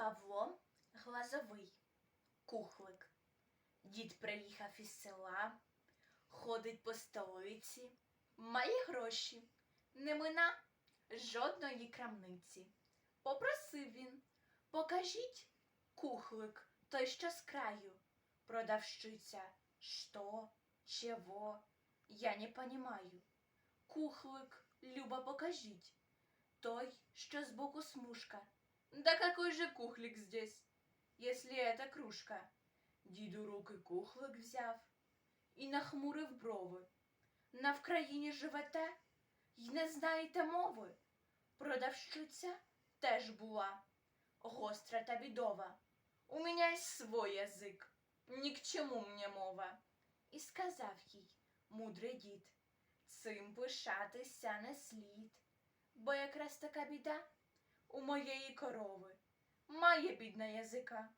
Павло Глазовий, кухлик. Дід приїхав із села, ходить по столиці, має гроші, не мина жодної крамниці. Попросив він, покажіть кухлик, той, що з краю. Продавщиця, що, чего, я не понимаю. Кухлик, Люба, покажіть. Той, що збоку смужка. Да какой же кухлик здесь, если это кружка? Діду руки кухлик взяв і нахмурив брови. На Вкраїні живете й не знаєте мови. Продавщиця теж була гостра та бідова. У мене есть свой язик, ні к чому мне мова. І сказав їй мудрий дід, цим пишатися не слід, бо якраз така біда У моєї корови. Має бідна язика,